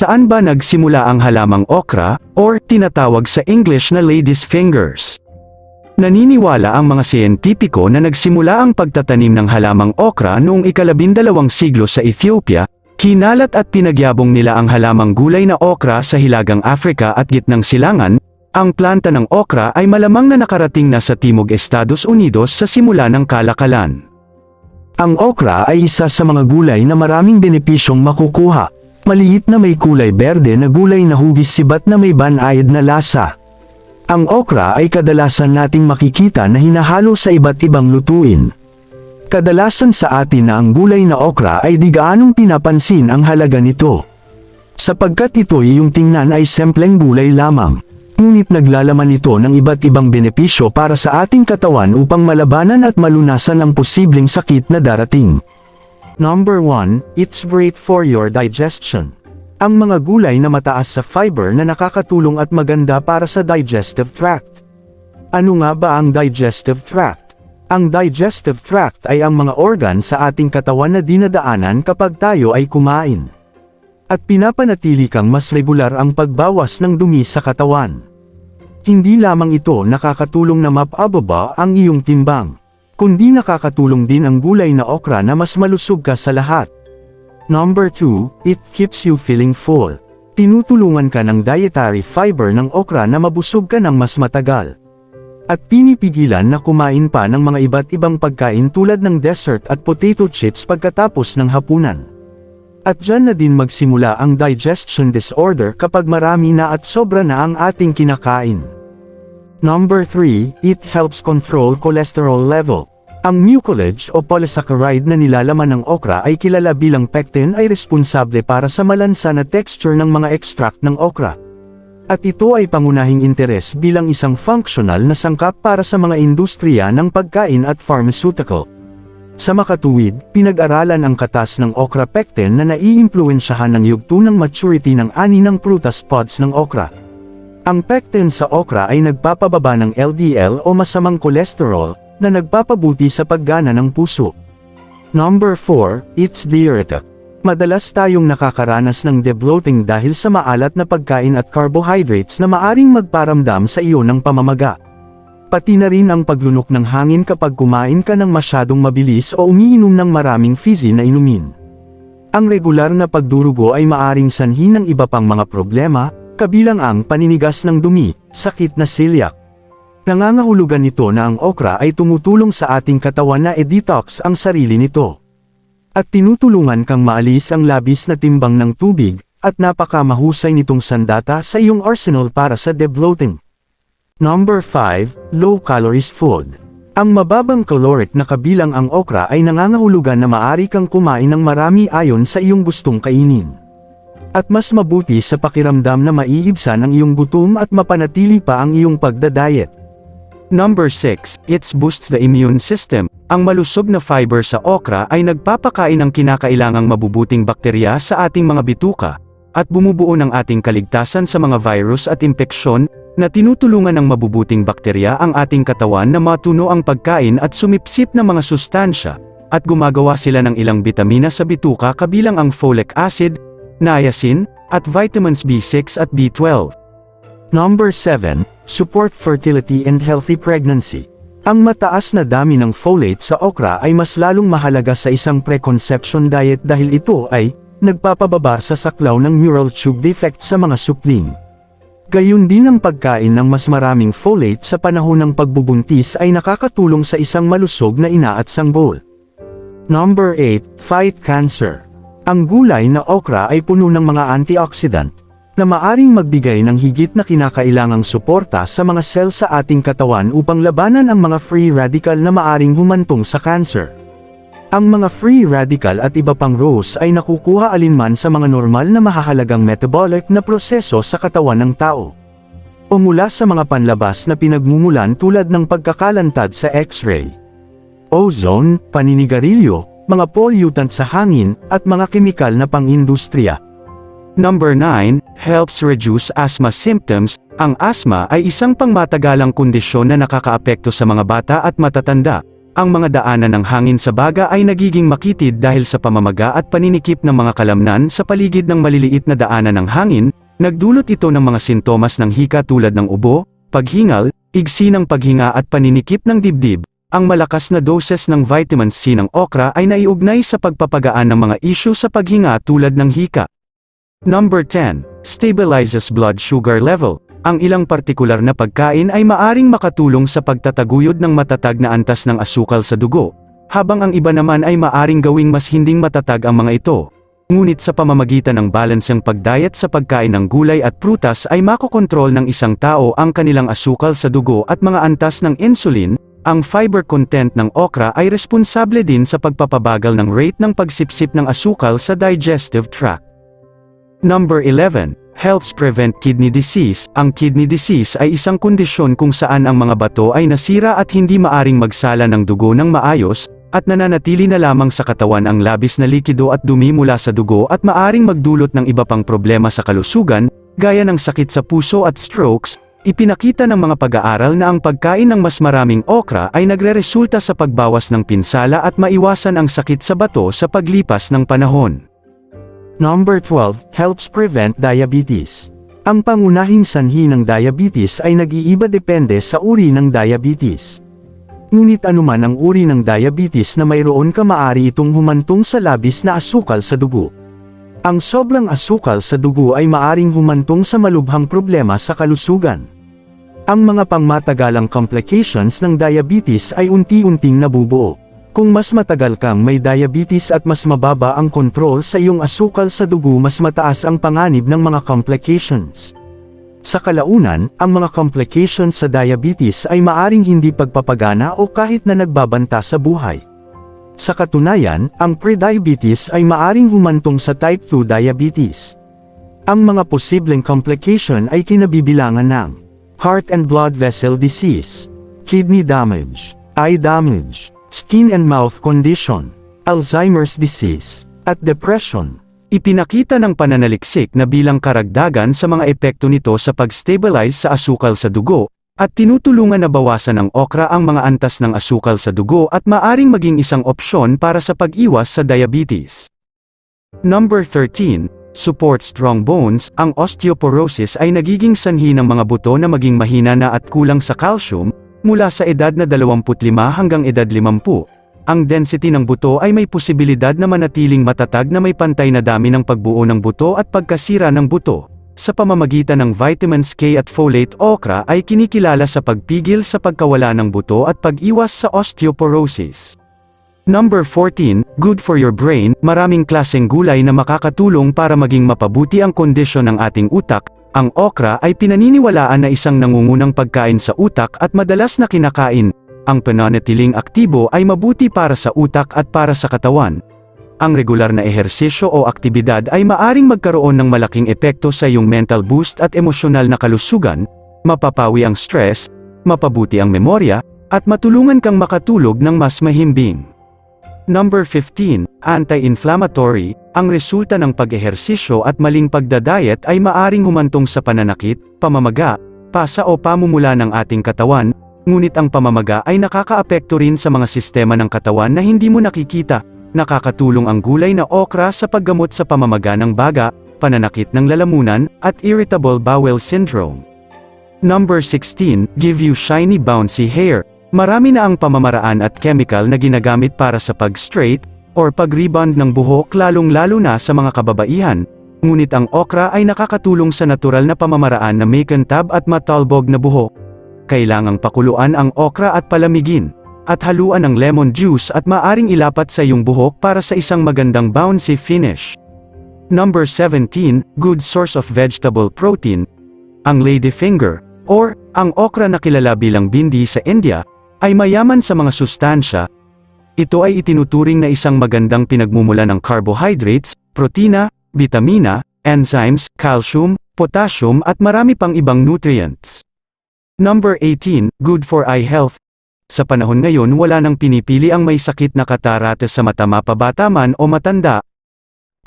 Saan ba nagsimula ang halamang okra, or tinatawag sa English na lady's fingers? Naniniwala ang mga siyentipiko na nagsimula ang pagtatanim ng halamang okra noong ikalabindalawang siglo sa Ethiopia, kinalat at pinagyabong nila ang halamang gulay na okra sa Hilagang Afrika at gitnang silangan, ang planta ng okra ay malamang na nakarating na sa Timog Estados Unidos sa simula ng kalakalan. Ang okra ay isa sa mga gulay na maraming benepisyong makukuha. Maliit na may kulay berde na gulay na hugis sibat na may banayad na lasa. Ang okra ay kadalasan nating makikita na hinahalo sa iba't ibang lutuin. Kadalasan sa atin na ang gulay na okra ay di gaanong pinapansin ang halaga nito. Sapagkat ito yung tingnan ay simpleng gulay lamang. Ngunit naglalaman ito ng iba't ibang benepisyo para sa ating katawan upang malabanan at malunasan ang posibleng sakit na darating. Number 1, it's great for your digestion. Ang mga gulay na mataas sa fiber na nakakatulong at maganda para sa digestive tract. Ano nga ba ang digestive tract? Ang digestive tract ay ang mga organ sa ating katawan na dinadaanan kapag tayo ay kumain. At pinapanatili kang mas regular ang pagbawas ng dumi sa katawan. Hindi lamang ito nakakatulong na mapababa ang iyong timbang, kundi nakakatulong din ang gulay na okra na mas malusog ka sa lahat. Number 2, it keeps you feeling full. Tinutulungan ka ng dietary fiber ng okra na mabusog ka ng mas matagal. At pinipigilan na kumain pa ng mga iba't ibang pagkain tulad ng dessert at potato chips pagkatapos ng hapunan. At dyan na din magsimula ang digestion disorder kapag marami na at sobra na ang ating kinakain. Number 3, it helps control cholesterol level. Ang mucilage o polysaccharide na nilalaman ng okra ay kilala bilang pectin ay responsable para sa malansa na texture ng mga extract ng okra. At ito ay pangunahing interes bilang isang functional na sangkap para sa mga industriya ng pagkain at pharmaceutical. Sa makatuwid, pinag-aralan ang katas ng okra pectin na naiimpluwensyahan ng yugto ng maturity ng ani ng prutas pods ng okra. Ang pectin sa okra ay nagpapababa ng LDL o masamang kolesterol, na nagpapabuti sa paggana ng puso. Number 4, it's diuretic. Madalas tayong nakakaranas ng debloating dahil sa maalat na pagkain at carbohydrates na maaring magparamdam sa iyo ng pamamaga. Pati na rin ang paglunok ng hangin kapag kumain ka ng masyadong mabilis o umiinom ng maraming fizzy na inumin. Ang regular na pagdurugo ay maaring sanhi ng iba pang mga problema, kabilang ang paninigas ng dumi, sakit na celiac. Nangangahulugan nito na ang okra ay tumutulong sa ating katawan na e-detox ang sarili nito. At tinutulungan kang maalis ang labis na timbang ng tubig, at napakamahusay nitong sandata sa iyong arsenal para sa debloating. Number 5, Low Calories Food. Ang mababang caloric na kabilang ang okra ay nangangahulugan na maari kang kumain ng marami ayon sa iyong gustong kainin. At mas mabuti sa pakiramdam na maiibsan ang iyong gutom at mapanatili pa ang iyong pagdadayet. Number 6, it boosts the immune system. Ang malusog na fiber sa okra ay nagpapakain ng kinakailangang mabubuting bakterya sa ating mga bituka, at bumubuo ng ating kaligtasan sa mga virus at impeksyon, na tinutulungan ng mabubuting bakterya ang ating katawan na matuno ang pagkain at sumipsip ng mga sustansya, at gumagawa sila ng ilang bitamina sa bituka kabilang ang folic acid, niacin, at vitamins B6 at B12. Number 7, support fertility and healthy pregnancy. Ang mataas na dami ng folate sa okra ay mas lalong mahalaga sa isang preconception diet dahil ito ay nagpapababa sa saklaw ng neural tube defect sa mga supling. Gayun din ang pagkain ng mas maraming folate sa panahon ng pagbubuntis ay nakakatulong sa isang malusog na ina at sanggol. Number 8, fight cancer. Ang gulay na okra ay puno ng mga antioxidant, na maaring magbigay ng higit na kinakailangang suporta sa mga sel sa ating katawan upang labanan ang mga free radical na maaring humantong sa cancer. Ang mga free radical at iba pang rows ay nakukuha alinman sa mga normal na mahahalagang metabolic na proseso sa katawan ng tao. O mula sa mga panlabas na pinagmumulan tulad ng pagkakalantad sa X-ray. Ozone, paninigarilyo, mga pollutant sa hangin, at mga kemikal na pang-industriya. Number 9, helps reduce asthma symptoms. Ang asthma ay isang pangmatagalang kondisyon na nakakaapekto sa mga bata at matatanda. ang mga daanan ng hangin sa baga ay nagiging makitid dahil sa pamamaga at paninikip ng mga kalamnan sa paligid ng maliliit na daanan ng hangin, nagdulot ito ng mga sintomas ng hika tulad ng ubo, paghingal, igsi ng paghinga at paninikip ng dibdib. Ang malakas na doses ng vitamin C ng okra ay naiugnay sa pagpapagaan ng mga isyu sa paghinga tulad ng hika. Number 10. Stabilizes blood sugar level. Ang ilang partikular na pagkain ay maaring makatulong sa pagtataguyod ng matatag na antas ng asukal sa dugo, habang ang iba naman ay maaring gawing mas hinding matatag ang mga ito. Ngunit sa pamamagitan ng balanseng pagdayat sa pagkain ng gulay at prutas ay makokontrol ng isang tao ang kanilang asukal sa dugo at mga antas ng insulin, ang fiber content ng okra ay responsable din sa pagpapabagal ng rate ng pagsipsip ng asukal sa digestive tract. Number 11. Helps prevent kidney disease. Ang kidney disease ay isang kondisyon kung saan ang mga bato ay nasira at hindi maaring magsala ng dugo ng maayos, at nananatili na lamang sa katawan ang labis na likido at dumi mula sa dugo at maaring magdulot ng iba pang problema sa kalusugan, gaya ng sakit sa puso at strokes, ipinakita ng mga pag-aaral na ang pagkain ng mas maraming okra ay nagreresulta sa pagbawas ng pinsala at maiwasan ang sakit sa bato sa paglipas ng panahon. Number 12, helps prevent diabetes. Ang pangunahing sanhi ng diabetes ay nag-iiba depende sa uri ng diabetes. Ngunit anuman ang uri ng diabetes na mayroon ka maari itong humantong sa labis na asukal sa dugo. Ang sobrang asukal sa dugo ay maaring humantong sa malubhang problema sa kalusugan. Ang mga pangmatagalang complications ng diabetes ay unti-unting nabubuo. Kung mas matagal kang may diabetes at mas mababa ang kontrol sa iyong asukal sa dugo mas mataas ang panganib ng mga complications. Sa kalaunan, ang mga complications sa diabetes ay maaring hindi pagpapagana o kahit na nagbabanta sa buhay. Sa katunayan, ang prediabetes ay maaring humantong sa type 2 diabetes. Ang mga posibleng complication ay kinabibilangan ng heart and blood vessel disease, kidney damage, eye damage, skin and mouth condition, Alzheimer's disease, at depression. Ipinakita ng pananaliksik na bilang karagdagan sa mga epekto nito sa pag-stabilize sa asukal sa dugo, at tinutulungan na bawasan ng okra ang mga antas ng asukal sa dugo at maaring maging isang opsyon para sa pag-iwas sa diabetes. Number 13, support strong bones, ang osteoporosis ay nagiging sanhi ng mga buto na maging mahina na at kulang sa calcium, mula sa edad na 25 hanggang edad 50. Ang density ng buto ay may posibilidad na manatiling matatag na may pantay na dami ng pagbuo ng buto at pagkasira ng buto. Sa pamamagitan ng vitamins K at folate okra ay kinikilala sa pagpigil sa pagkawala ng buto at pag-iwas sa osteoporosis. Number 14, good for your brain, maraming klaseng gulay na makakatulong para maging mapabuti ang kondisyon ng ating utak, ang okra ay pinaniniwalaan na isang nangungunang pagkain sa utak at madalas na kinakain. Ang pananatiling aktibo ay mabuti para sa utak at para sa katawan. Ang regular na ehersisyo o aktibidad ay maaring magkaroon ng malaking epekto sa iyong mental boost at emosyonal na kalusugan, mapapawi ang stress, mapabuti ang memorya, at matulungan kang makatulog ng mas mahimbing. Number 15, anti-inflammatory, ang resulta ng pag-ehersisyo at maling pagdadayet ay maaring humantong sa pananakit, pamamaga, pasa o pamumula ng ating katawan, ngunit ang pamamaga ay nakakaapekto rin sa mga sistema ng katawan na hindi mo nakikita. Nakakatulong ang gulay na okra sa paggamot sa pamamaga ng baga, pananakit ng lalamunan, at irritable bowel syndrome. Number 16, give you shiny bouncy hair. Marami na ang pamamaraan at chemical na ginagamit para sa pag-straight, or pag-rebond ng buhok lalong-lalo na sa mga kababaihan, ngunit ang okra ay nakakatulong sa natural na pamamaraan na may kantab at matalbog na buhok. Kailangang pakuluan ang okra at palamigin, at haluan ng lemon juice at maaring ilapat sa iyong buhok para sa isang magandang bouncy finish. Number 17, good source of vegetable protein. Ang ladyfinger, or, ang okra na kilala bilang bindi sa India, ay mayaman sa mga sustansya. Ito ay itinuturing na isang magandang pinagmumula ng carbohydrates, protina, vitamina, enzymes, calcium, potassium at marami pang ibang nutrients. Number 18, good for eye health. Sa panahon ngayon wala nang pinipili ang may sakit na katarate sa mata mapabata man o matanda.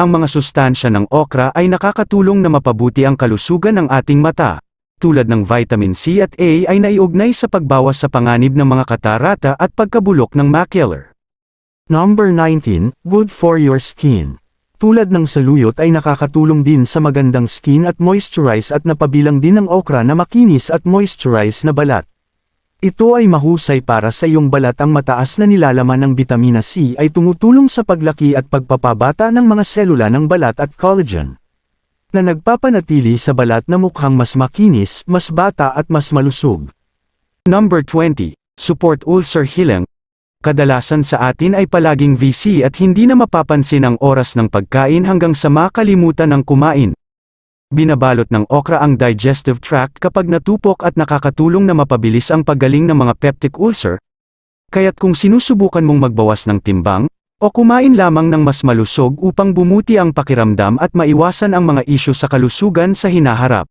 Ang mga sustansya ng okra ay nakakatulong na mapabuti ang kalusugan ng ating mata. Tulad ng vitamin C at A ay naiugnay sa pagbawas sa panganib ng mga katarata at pagkabulok ng macular. Number 19, good for your skin. Tulad ng saluyot ay nakakatulong din sa magandang skin at moisturize at napabilang din ng okra na makinis at moisturize na balat. Ito ay mahusay para sa iyong balat ang mataas na nilalaman ng bitamina C ay tumutulong sa paglaki at pagpapabata ng mga selula ng balat at collagen. Na nagpapanatili sa balat na mukhang mas makinis, mas bata at mas malusog. Number 20. Support ulcer healing. Kadalasan sa atin ay palaging VC at hindi na mapapansin ang oras ng pagkain hanggang sa makalimutan ng kumain. Binabalot ng okra ang digestive tract kapag natupok at nakakatulong na mapabilis ang paggaling ng mga peptic ulcer. Kaya't kung sinusubukan mong magbawas ng timbang, o kumain lamang ng mas malusog upang bumuti ang pakiramdam at maiwasan ang mga isyu sa kalusugan sa hinaharap.